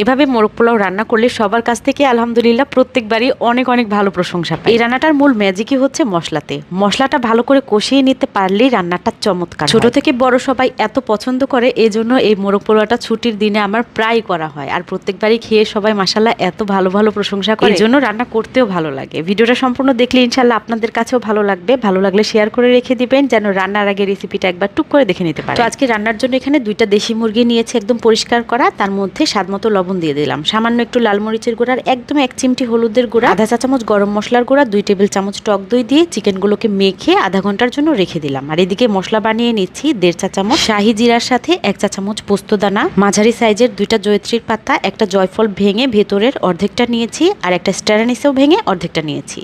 এভাবে মোরগ পোলাও রান্না করলে সবার কাছ থেকে আলহামদুলিল্লাহ প্রত্যেকবারই অনেক অনেক ভালো প্রশংসা পাই। এই রান্নাটার মূল ম্যাজিকই হচ্ছে মশলাতে। মশলাটা ভালো করে কষিয়ে নিতে পারলেই রান্নাটা চমৎকার ছোট থেকে বড় সবাই এত পছন্দ করে এই জন্য এই মোরগ পোলাওটা ছুটির দিনে আমার প্রায় করা হয়। আর প্রত্যেকবারই খেয়ে সবাই মাসাল্লাহ এত ভালো ভালো প্রশংসা করে। এই জন্য রান্না করতেও ভালো লাগে। ভিডিওটা সম্পূর্ণ দেখলে ইনশাল্লাহ আপনাদের কাছেও ভালো লাগবে। ভালো লাগলে শেয়ার করে রেখে দিবেন যেন রান্নার আগে রেসিপিটা একবার টুক করে দেখে নিতে পারে তো আজকে রান্নার জন্য এখানে দুইটা দেশি মুরগি নিয়েছে একদম পরিষ্কার করা। তার মধ্যে স্বাদ মতো লবণ দিয়ে দিলাম। সামান্য একটু লাল মরিচের গুঁড়ার একদম এক চিমটি হলুদের গুঁড়া, আধা চা চামচ গরম মশলার গুঁড়া, দুই টেবিল চামচ টক দই দিয়ে চিকেনগুলোকে মেখে আধা ঘণ্টার জন্য রেখে দিলাম। আর এদিকে মশলা বানিয়ে নিচ্ছি দেড় চা চামচ শাহি জিরার সাথে এক চা চামচ পোস্তদানা মাঝারি সাইজের দুইটা জয়ত্রীর পাতা, একটা জয়ফল ভেঙে ভেতরের অর্ধেকটা নিয়েছি আর একটা স্ট্যারানিসেও ভেঙে অর্ধেকটা নিয়েছি।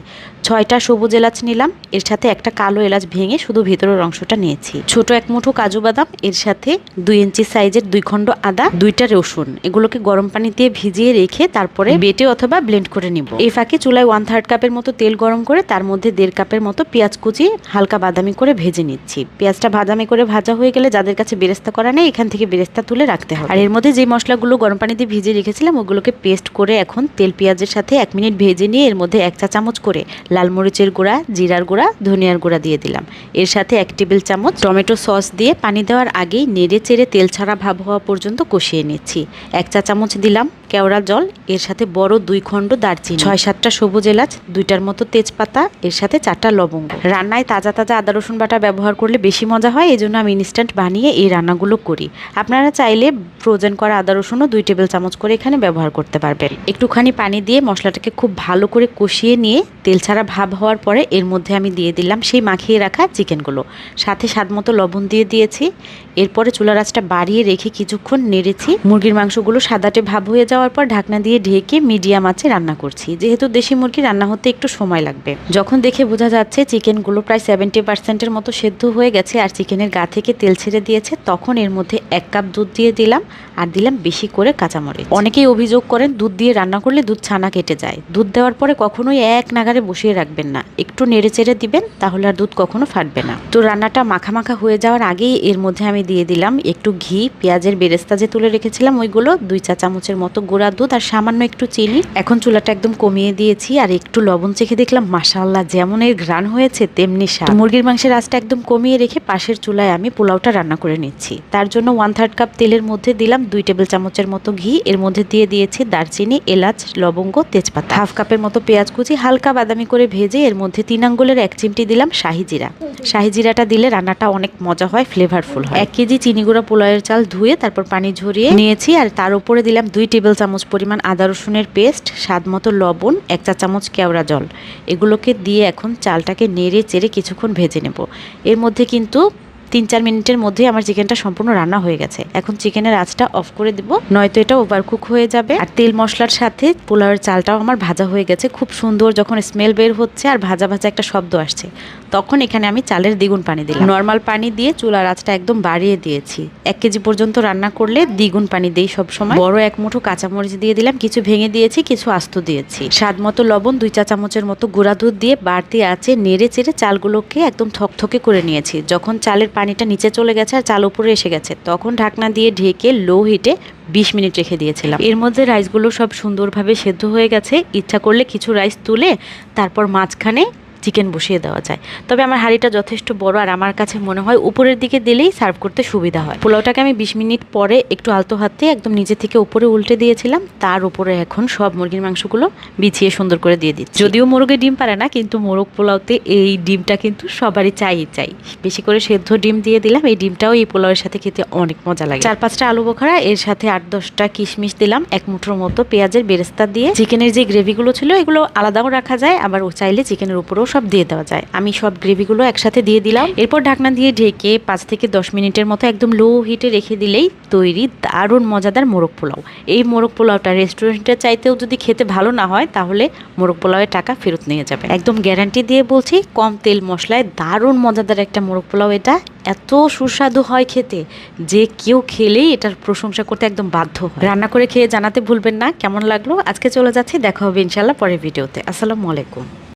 ছয়টা সবুজ এলাচ নিলাম, এর সাথে একটা কালো এলাচ ভেঙে শুধু ভেতরের অংশটা নিয়েছি। ছোট এক মুঠো কাজু বাদাম, এর সাথে দুই ইঞ্চি সাইজের দুই খণ্ড আদা, দুইটা রসুন। এগুলোকে গরম পানি দিয়ে ভিজিয়ে রেখে তারপরে বেটে অথবা ব্লেন্ড করে নিব। এই ফাঁকে চুলায় ওয়ান থার্ড কাপের মতো তেল গরম করে তার মধ্যে দেড় কাপের মতো পেঁয়াজ কুচি, হালকা বাদামি করে ভেজে নিচ্ছি। পেঁয়াজটা বাদামি করে ভাজা হয়ে গেলে যাদের কাছে বেরেস্তা করা নেই, এখান থেকে বেরেস্তা তুলে রাখতে হবে। আর এর মধ্যে যে মশলাগুলো গরম পানি দিয়ে ভিজিয়ে রেখেছিলাম, ওগুলোকে পেস্ট করে এখন তেল পেঁয়াজের সাথে এক মিনিট ভেজে নিয়ে এর মধ্যে এক চা চামচ করে লাল মরিচের গুঁড়া, জিরার গুঁড়া, ধনিয়ার গুঁড়া দিয়ে দিলাম। এর সাথে এক টেবিল চামচ টমেটো সস দিয়ে পানি দেওয়ার আগেই নেড়ে চেড়ে তেল ছাড়া ভাব হওয়া পর্যন্ত কষিয়ে নিচ্ছি। এক চা চামচ দিলাম। কেওড়া জল, এর সাথে বড় দুই খণ্ড দারচিনি, ছয় সাতটা সবুজ এলাচ, দুইটার মতো তেজপাতা, এর সাথে চারটা লবঙ্গ। রান্নায় তাজা তাজা আদা, রসুন বাটা ব্যবহার করলে বেশি মজা হয় এই জন্য আমি ইনস্ট্যান্ট বানিয়ে এই রান্নাগুলো করি। আপনারা চাইলে ফ্রোজেন করা আদা, রসুনও দুই টেবিল চামচ করে এখানে ব্যবহার করতে পারবেন। একটুখানি পানি দিয়ে মশলাটাকে খুব ভালো করে কষিয়ে নিয়ে তেল ছাড়া ভাব হওয়ার পরে এর মধ্যে আমি দিয়ে দিলাম সেই মাখিয়ে রাখা চিকেনগুলো। সাথে স্বাদ মতো লবণ দিয়ে দিয়েছি। এরপরে চুলা আঁচটা বাড়িয়ে রেখে কিছুক্ষণ নেড়েছি। মুরগির মাংসগুলো সাদাটে ভাব হয়ে যাওয়ার পর ঢাকনা দিয়ে ঢেকে মিডিয়াম আঁচে রান্না করছি। যেহেতু দেশি মুরগি রান্না হতে একটু সময় লাগবে। যখন দেখে বোঝা যাচ্ছে চিকেনগুলো প্রায় সেভেন্টি পার্সেন্টের মতো সেদ্ধ হয়ে গেছে আর চিকেনের গা থেকে তেল ছেড়ে দিয়েছে, তখন এর মধ্যে এক কাপ দুধ দিয়ে দিলাম আর দিলাম বেশি করে কাঁচামরিচ। অনেকেই অভিযোগ করেন, দুধ দিয়ে রান্না করলে দুধ ছানা কেটে যায়। দুধ দেওয়ার পরে কখনোই এক নাগারে বসিয়ে রাখবেন না। একটু নেড়ে চেড়ে দিবেন, তাহলে আর দুধ কখনো ফাটবে না। তো রান্নাটা মাখা মাখা হয়ে যাওয়ার আগেই এর মধ্যে আমি দিয়ে দিলাম একটু ঘি, পেঁয়াজের বেরেস্তা যে তুলে রেখেছিলাম, ওইগুলো দুই চা চামচের মতো গুঁড়া দুধ আর সামান্য একটু চিনি। এখন চুলাটা একদম কমিয়ে দিয়েছি আর একটু লবণ চেখে দেখলাম মাশাল্লাহ যেমন এর ঘ্রাণ হয়েছে, তেমনি স্বাদ। মুরগির মাংসের আঁচটা একদম কমিয়ে রেখে পাশের চুলায় আমি পোলাওটা রান্না করে নিচ্ছি। তার জন্য ওয়ান থার্ড কাপ তেলের মধ্যে দিলাম দুই টেবিল চামচের মতো ঘি। এর মধ্যে দিয়ে দিয়েছি দারচিনি, এলাচ, লবঙ্গ, তেজপাতা। হাফ কাপের মতো পেঁয়াজ কুচি, হালকা বাদামি করে ভেজে এর মধ্যে তিন আঙ্গুলের এক চিমটি দিলাম শাহি জিরা। শাহি জিরাটা দিলে রান্নাটা অনেক মজা হয় ফ্লেভারফুল হয়। এক কেজি চিনি গুঁড়া পোলাওয়ের চাল ধুয়ে তারপর পানি ঝরিয়ে নিয়েছি আর তার উপরে দিলাম দুই টেবিল চামচ পরিমাণ আদা রসুনের পেস্ট, স্বাদ মতো লবণ, এক চা চামচ কেওড়া জল। এগুলোকে দিয়ে এখন চালটাকে নেড়ে চেড়ে কিছুক্ষণ ভেজে নেব। এর মধ্যে কিন্তু তিন চার মিনিটের মধ্যে আমার চিকেনটা সম্পূর্ণ রান্না হয়ে গেছে। এখন চিকেনের আঁচটা অফ করে দেবো, নয়তো এটা ওভারকুক হয়ে যাবে। আর তেল মশলার সাথে পোলাওয়ের চালটাও আমার ভাজা হয়ে গেছে। খুব সুন্দর যখন স্মেল বের হচ্ছে আর ভাজা ভাজা একটা শব্দ আসছে। তখন এখানে আমি চালের দ্বিগুণ পানি দিলাম। নর্মাল পানি দিয়ে চুলার আঁচটা একদম বাড়িয়ে দিয়েছি। এক কেজি পর্যন্ত রান্না করলে দ্বিগুণ পানি দিই সবসময়। বড় এক মুঠো কাঁচামরিচ দিয়ে দিলাম, কিছু ভেঙে দিয়েছি, কিছু আস্ত দিয়েছি। স্বাদ মতো লবণ, দুই চা চামচের মতো গুঁড়া দুধ দিয়ে বাড়তি আছে নেড়ে চেড়ে চালগুলোকে একদম থকথকে করে নিয়েছি। যখন চালের পানিটা নিচে চলে গেছে আর চাল উপরে এসে গেছে, তখন ঢাকনা দিয়ে ঢেকে লো হিটে বিশ মিনিট রেখে দিয়েছিলাম। এর মধ্যে রাইসগুলো সব সুন্দরভাবে সেদ্ধ হয়ে গেছে। ইচ্ছা করলে কিছু রাইস তুলে তারপর মাঝখানে চিকেন বসিয়ে দেওয়া যায়। তবে আমার হাঁড়িটা যথেষ্ট বড় আর আমার কাছে মনে হয় উপরের দিকে দিলেই সার্ভ করতে সুবিধা হয়। পোলাওটাকে আমি বিশ মিনিট পরে একটু আলতো হাতে একদম নিচে থেকে উপরে উল্টে দিয়েছিলাম। তার উপরে এখন সব মুরগির মাংসগুলো বিছিয়ে সুন্দর করে দিয়ে দিচ্ছি। যদিও মোরগে ডিম পারে না, কিন্তু মোরগ পোলাওতে এই ডিমটা কিন্তু সবারই চাই চাই। বেশি করে সেদ্ধ ডিম দিয়ে দিলাম। এই ডিমটাও এই পোলাওয়ের সাথে খেতে অনেক মজা লাগে। চার পাঁচটা আলু বোখারা, এর সাথে আট দশটা কিশমিশ দিলাম। এক মুঠোর মতো পেঁয়াজের বেরেস্তা দিয়ে। চিকেনের যে গ্রেভিগুলো ছিল, এগুলো আলাদাও রাখা যায়। আবার চাইলে চিকেনের উপরেও সব দিয়ে দেওয়া যায়। আমি সব গ্রেভিগুলো একসাথে দিয়ে দিলাম। এরপর ঢাকনা দিয়ে ঢেকে পাঁচ থেকে দশ মিনিটের মতো একদম লো হিটে রেখে দিলেই তৈরি দারুণ মজাদার মোরগ পোলাও। এই মোরগ পোলাওটা রেস্টুরেন্টের চাইতেও যদি খেতে ভালো না হয়, তাহলে মোরগ পোলাওয়ের টাকা ফেরত নিয়ে যাবে। একদম গ্যারান্টি দিয়ে বলছি, কম তেল মশলায় দারুণ মজাদার একটা মোরগ পোলাও এটা। এত সুস্বাদু হয় খেতে যে কেউ খেলেই এটার প্রশংসা করতে একদম বাধ্য হয়। রান্না করে খেয়ে জানাতে ভুলবেন না। কেমন লাগল? আজকে চলে যাচ্ছি। দেখা হবে ইনশাল্লাহ পরের ভিডিওতে। আসসালামু আলাইকুম।